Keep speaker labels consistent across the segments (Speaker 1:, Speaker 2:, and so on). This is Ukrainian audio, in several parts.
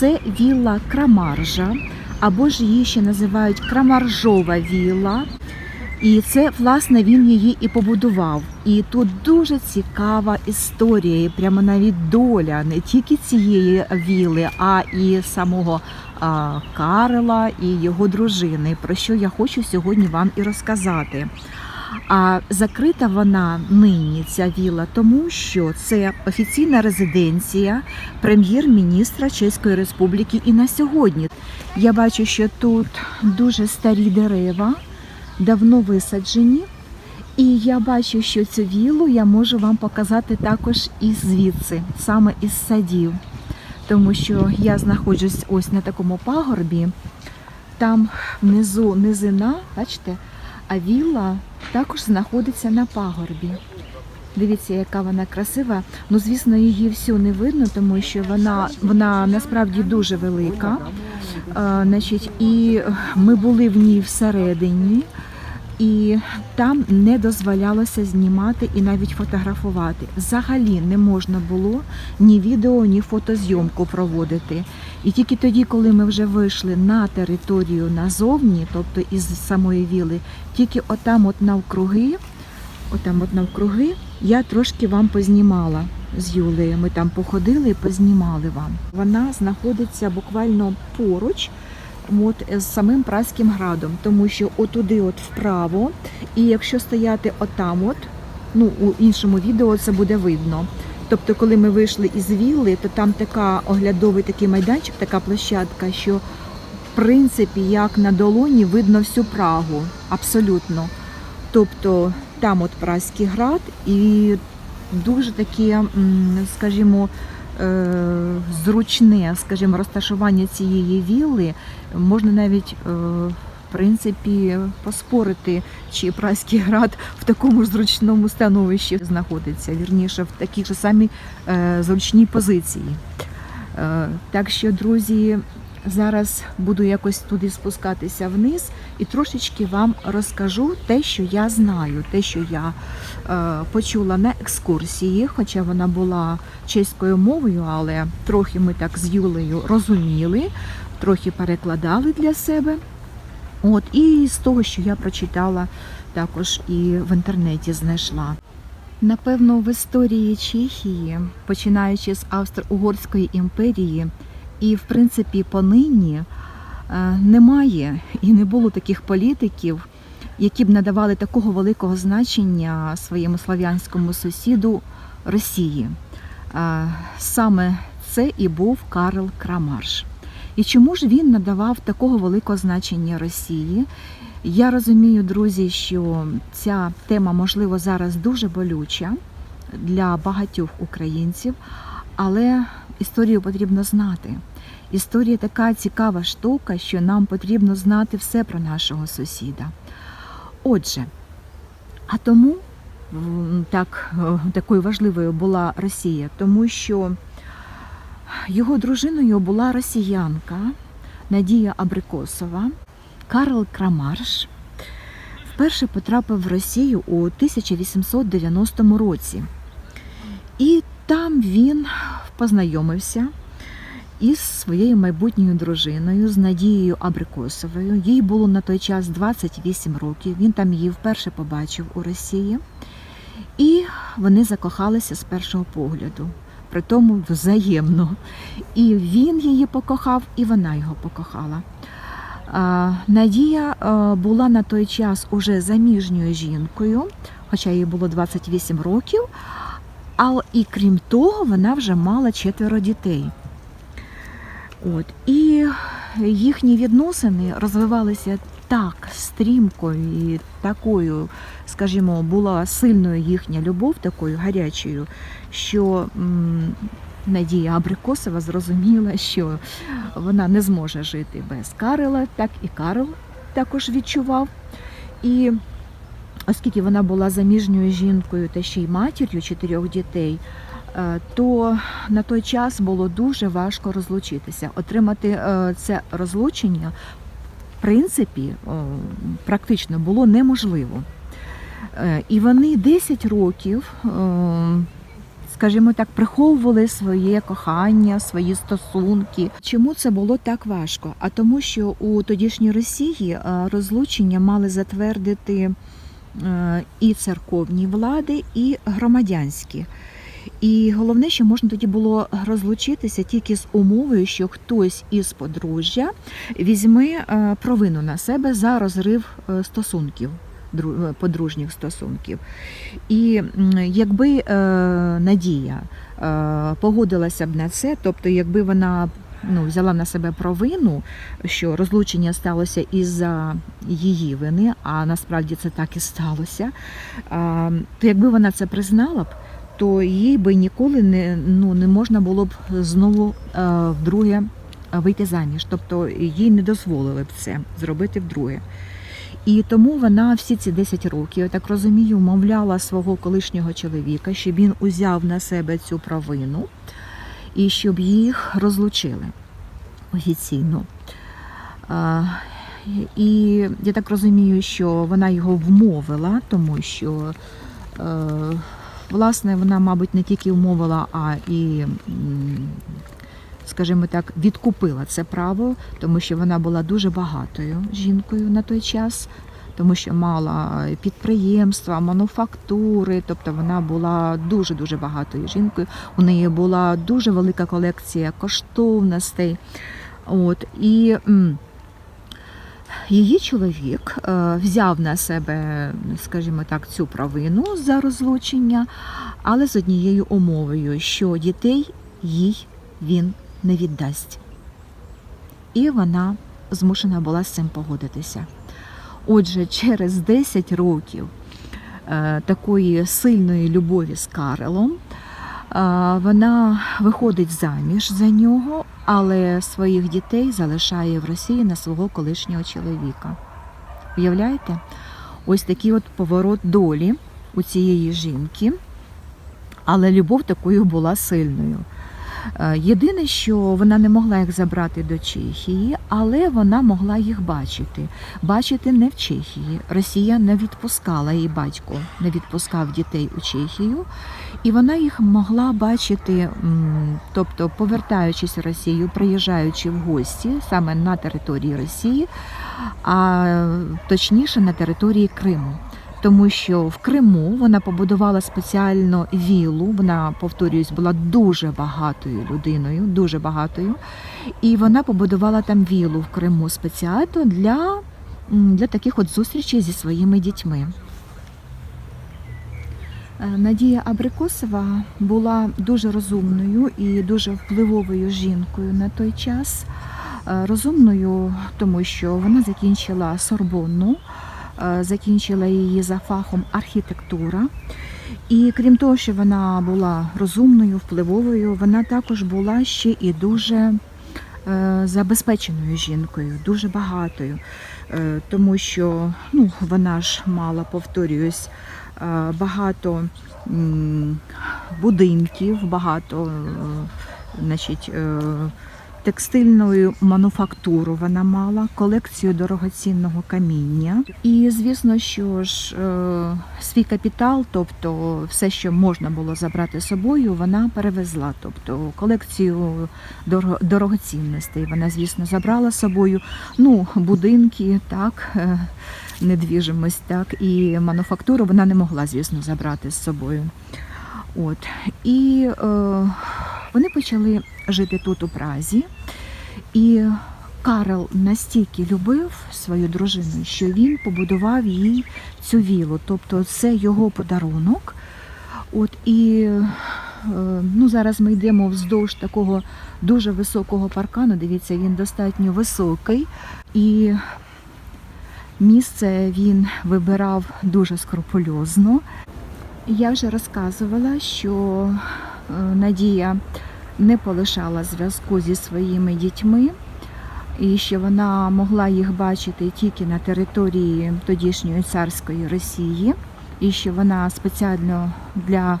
Speaker 1: Це вілла Крамаржа, або ж її ще називають Крамаржова вілла. І це, власне, він її і побудував. І тут дуже цікава історія, прямо навіть доля не тільки цієї віли, а і самого а, Карла і його дружини, про що я хочу сьогодні вам і розказати. А закрита вона нині ця віла, тому що це офіційна резиденція прем'єр-міністра Чеської Республіки. І на сьогодні я бачу, що тут дуже старі дерева, давно висаджені. І я бачу, що цю віллу я можу вам показати також і звідси, саме із садів. Тому що я знаходжусь ось на такому пагорбі, там внизу низина, бачите, а вілла також знаходиться на пагорбі. Дивіться, яка вона красива. Ну, звісно, її всю не видно, тому що вона, вона насправді дуже велика. А, значить, і ми були в ній всередині, і там не дозволялося знімати і навіть фотографувати. Взагалі не можна було ні відео, ні фотозйомку проводити. І тільки тоді, коли ми вже вийшли на територію назовні, тобто із самої віли, тільки отам, от навкруги, отам от навкруги, я трошки вам познімала з Юлею. Ми там походили і познімали вам. Вона знаходиться буквально поруч. От з самим Празьким градом, тому що отуди, от вправо, і якщо стояти отам, от ну у іншому відео це буде видно. Тобто, коли ми вийшли із вілли, то там така оглядовий такий майданчик, така площадка, що в принципі як на долоні видно всю Прагу, абсолютно. Тобто там от Празький град і дуже таке, скажімо, зручне, скажімо, розташування цієї вілли можна навіть е, в принципі поспорити, чи Праський град в такому ж зручному становищі знаходиться, вірніше в такій ж самій е, зручній позиції. Е, Так що, друзі, зараз буду якось туди спускатися вниз і трошечки вам розкажу те, що я знаю, те, що я е, почула на екскурсії, хоча вона була чеською мовою, але трохи ми так з Юлею розуміли, трохи перекладали для себе. От, і з того, що я прочитала, також і в інтернеті знайшла. Напевно, в історії Чехії, починаючи з Австро-Угорської імперії, і в принципі понині е, немає і не було таких політиків, які б надавали такого великого значення своєму слав'янському сусіду Росії. Е, Саме це і був Карл Крамарш. І чому ж він надавав такого великого значення Росії? Я розумію, друзі, що ця тема, можливо, зараз дуже болюча для багатьох українців, але історію потрібно знати. Історія така цікава штука, що нам потрібно знати все про нашого сусіда. Отже, а тому так, е, такою важливою була Росія, тому що його дружиною була росіянка Надія Абрикосова. Карл Крамарш вперше потрапив в Росію у 1890 році. І там він познайомився із своєю майбутньою дружиною, з Надією Абрикосовою. Їй було на той час 28 років. Він там її вперше побачив у Росії. І вони закохалися з першого погляду, при тому взаємно. І він її покохав, і вона його покохала. Надія була на той час уже заміжньою жінкою, хоча їй було 28 років, а і крім того, вона вже мала четверо дітей. От. І їхні відносини розвивалися так стрімко і такою, скажімо, була сильною їхня любов, такою гарячою, що м, Надія Абрикосова зрозуміла, що вона не зможе жити без Карла, так і Карл також відчував. І оскільки вона була заміжньою жінкою та ще й матір'ю чотирьох дітей, то на той час було дуже важко розлучитися. Отримати е, це розлучення, в принципі, практично було неможливо. Е, І вони 10 років, е, скажімо так, приховували своє кохання, свої стосунки. Чому це було так важко? А тому, що у тодішній Росії е, розлучення мали затвердити е, і церковні влади, і громадянські. І головне, що можна тоді було розлучитися тільки з умовою, що хтось із подружжя візьме е, провину на себе за розрив е, стосунків, е, подружніх стосунків. І якби е, Надія е, погодилася б на це, тобто, якби вона ну, взяла на себе провину, що розлучення сталося із-за її вини, а насправді це так і сталося, а, то якби вона це признала б, то їй би ніколи не, ну, не можна було б знову е, вдруге вийти заміж. Тобто їй не дозволили б це зробити вдруге. І тому вона всі ці 10 років, я так розумію, мовляла свого колишнього чоловіка, щоб він узяв на себе цю провину і щоб їх розлучили офіційно. І я так розумію, що вона його вмовила, тому що, е, власне, вона, мабуть, не тільки вмовила, а і, скажімо так, відкупила це право, тому що вона була дуже багатою жінкою на той час. Тому що мала підприємства, мануфактури, тобто вона була дуже дуже багатою жінкою. У неї була дуже велика колекція коштовностей. От і її чоловік е, взяв на себе, скажімо так, цю провину за розлучення, але з однією умовою, що дітей їй він не віддасть. І вона змушена була з цим погодитися. Отже, через 10 років е, такої сильної любові з Карелом вона виходить заміж за нього, але своїх дітей залишає в Росії на свого колишнього чоловіка. Уявляєте? Ось такий от поворот долі у цієї жінки, але любов такою була сильною. Е, Єдине, що вона не могла їх забрати до Чехії, але вона могла їх бачити. Бачити не в Чехії. Росія не відпускала її батько, не відпускав дітей у Чехію, і вона їх могла бачити, тобто повертаючись в Росію, приїжджаючи в гості саме на території Росії, а точніше на території Криму. Тому що в Криму вона побудувала спеціально вілу. Вона, повторююсь, була дуже багатою людиною, дуже багатою. І вона побудувала там вілу в Криму спеціально для, для таких от зустрічей зі своїми дітьми. Е, Надія Абрикосова була дуже розумною і дуже впливовою жінкою на той час. Е, Розумною, тому що вона закінчила Сорбонну, закінчила її за фахом архітектура. І крім того, що вона була розумною, впливовою, вона також була ще і дуже е, забезпеченою жінкою, дуже багатою, Е, тому що ну, вона ж мала, повторююсь, е, багато будинків, багато е, значить, текстильну мануфактуру вона мала, колекцію дорогоцінного каміння. І звісно, що ж е, свій капітал, тобто все, що можна було забрати з собою, вона перевезла. Тобто колекцію дорогоцінностей вона, звісно, забрала з собою. Ну, будинки, так, е, недвіжимость, так, і мануфактуру вона не могла, звісно, забрати з собою. От. І е, вони почали жити тут у Празі. І Карл настільки любив свою дружину, що він побудував їй цю вілу. Тобто це його подарунок. От і е, ну, зараз ми йдемо вздовж такого дуже високого паркану. Дивіться, він достатньо високий. І місце він вибирав дуже скрупульозно. Я вже розказувала, що Надія не полишала зв'язку зі своїми дітьми, і що вона могла їх бачити тільки на території тодішньої царської Росії, і що вона спеціально для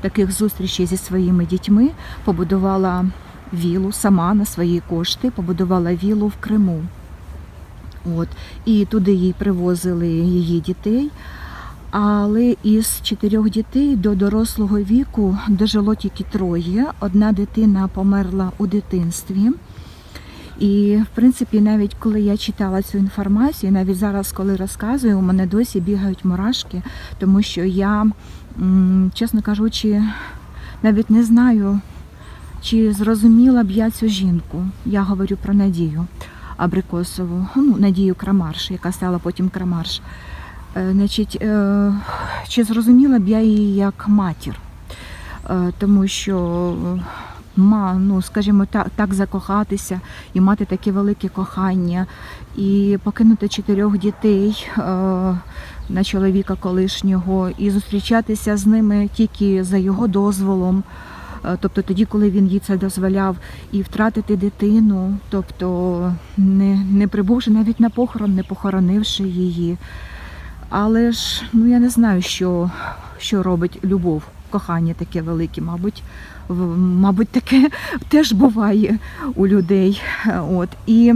Speaker 1: таких зустрічей зі своїми дітьми побудувала вілу сама на свої кошти, побудувала вілу в Криму. От. І туди їй привозили її дітей. Але із чотирьох дітей до дорослого віку дожило тільки троє. Одна дитина померла у дитинстві. І, в принципі, навіть коли я читала цю інформацію, навіть зараз, коли розказую, у мене досі бігають мурашки, тому що я, чесно кажучи, навіть не знаю, чи зрозуміла б я цю жінку. Я говорю про Надію Абрикосову, ну, Надію Крамарш, яка стала потім Крамарш. Е, Значить, е, чи зрозуміла б я її як матір? Е, Тому що, ма, ну, скажімо, так, так закохатися і мати таке велике кохання, і покинути чотирьох дітей на чоловіка колишнього, і зустрічатися з ними тільки за його дозволом. Тобто тоді, коли він їй це дозволяв, і втратити дитину, тобто не, не прибувши навіть на похорон, не похоронивши її. Але ж ну я не знаю, що, що робить любов, кохання таке велике, мабуть, мабуть, таке теж буває у людей. Е, От і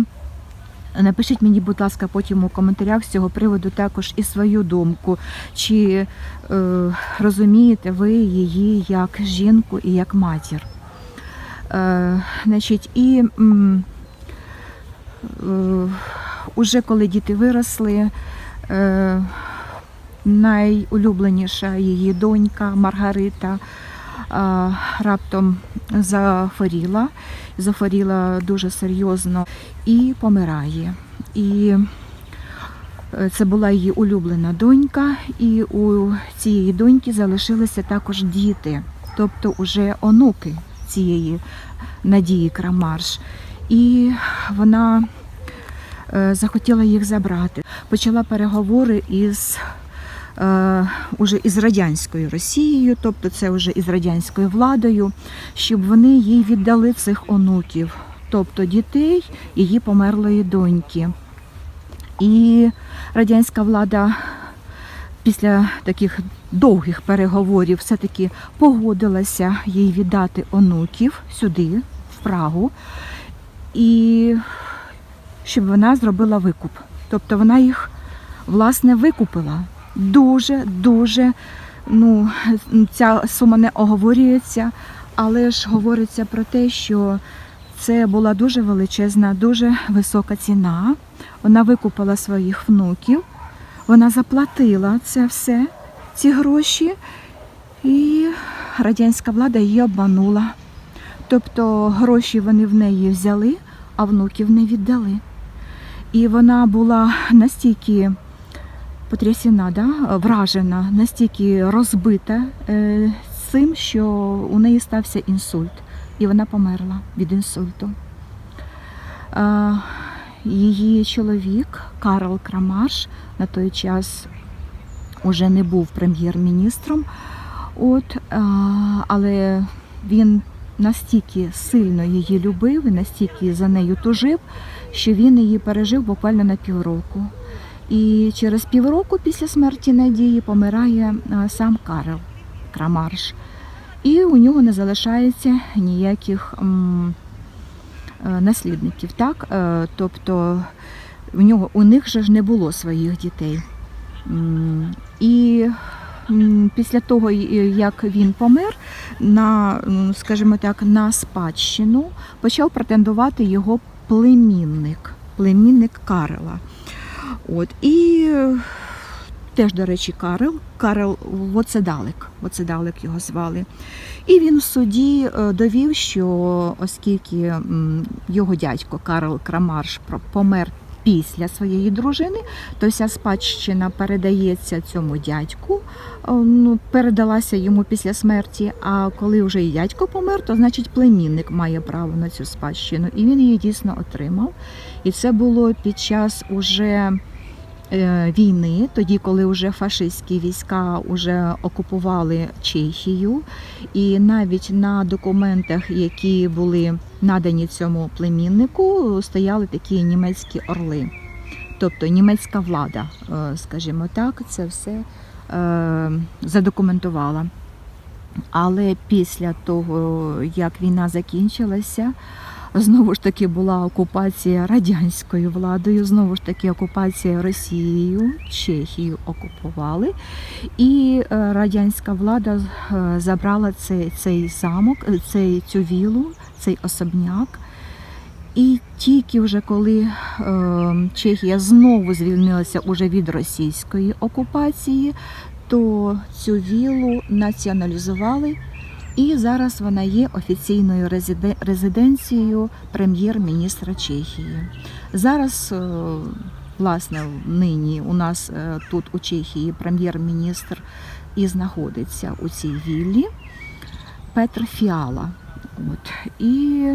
Speaker 1: напишіть мені, будь ласка, потім у коментарях з цього приводу також і свою думку. Чи е, розумієте ви її як жінку і як матір? Е, значить, і м, е, уже коли діти виросли. Е, найулюбленіша її донька Маргарита раптом захворіла, захворіла дуже серйозно і помирає. І е, це була її улюблена донька, і у цієї доньки залишилися також діти, тобто уже онуки цієї Надії Крамарш. І вона е, захотіла їх забрати. Почала переговори із е, уже із радянською Росією, тобто це вже із радянською владою, щоб вони їй віддали цих онуків, тобто дітей її померлої доньки. І радянська влада після таких довгих переговорів все-таки погодилася їй віддати онуків сюди, в Прагу, і щоб вона зробила викуп. Тобто вона їх власне викупила. Дуже, дуже, ну, ця сума не оговорюється, але ж говориться про те, що це була дуже величезна, дуже висока ціна. Вона викупила своїх внуків, вона заплатила це все, ці гроші, і радянська влада її обманула. Тобто гроші вони в неї взяли, а внуків не віддали. І вона була настільки потрясена, да, вражена, настільки розбита е, цим, що у неї стався інсульт, і вона померла від інсульту. Е, її чоловік Карл Крамаш на той час уже не був прем'єр-міністром, от, е, але він настільки сильно її любив і настільки за нею тужив, що він її пережив буквально на півроку. І через півроку після смерті Надії помирає е, сам Карл Крамарш. І у нього не залишається ніяких м, е, наслідників. Так? Е, Тобто у, нього, у них же ж не було своїх дітей. І після того, як він помер, на, скажімо так, на спадщину почав претендувати його племінник, племінник Карела. От, і теж, до речі, Карел, Карел Воцедалик, Воцедалик його звали. І він в суді е, довів, що оскільки його дядько Карл Крамарш помер після своєї дружини, то вся спадщина передається цьому дядьку, е, ну, передалася йому після смерті. А коли вже і дядько помер, то значить племінник має право на цю спадщину. І він її дійсно отримав. І це було під час уже війни, тоді, коли вже фашистські війська вже окупували Чехію, і навіть на документах, які були надані цьому племіннику, стояли такі німецькі орли. Тобто німецька влада, е, скажімо так, це все е, задокументувала. Але після того, як війна закінчилася, знову ж таки була окупація радянською владою, знову ж таки окупація Росією, Чехію окупували, і е, радянська влада е, забрала цей, цей замок, е, цей, цю вілу, цей особняк. І тільки вже коли Чехія знову звільнилася уже від російської окупації, то цю вілу націоналізували, і зараз вона є офіційною резиденцією прем'єр-міністра Чехії. Зараз, е, власне, нині у нас е, тут у Чехії прем'єр-міністр і знаходиться у цій віллі Петр Фіала. От. І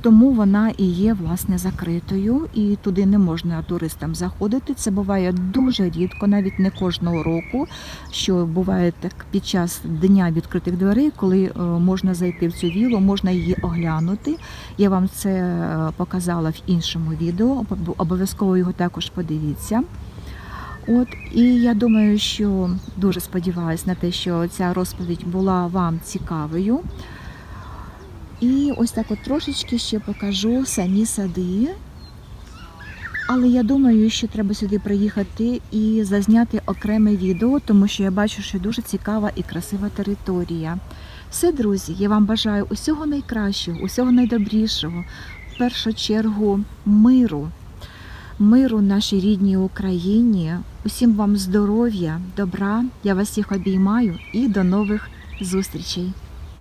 Speaker 1: тому вона і є власне закритою, і туди не можна туристам заходити. Це буває дуже рідко, навіть не кожного року. Що буває так під час дня відкритих дверей, коли е, можна зайти в цю вілу, можна її оглянути. Я вам це е, показала в іншому відео. Обов'язково його також подивіться. От і я думаю, що дуже сподіваюся на те, що ця розповідь була вам цікавою. І ось так от трошечки ще покажу самі сади. Але я думаю, що треба сюди приїхати і зазняти окреме відео, тому що я бачу, що дуже цікава і красива територія. Все, друзі, я вам бажаю усього найкращого, усього найдобрішого. В першу чергу миру, миру нашій рідній Україні. Усім вам здоров'я, добра. Я вас всіх обіймаю і до нових зустрічей.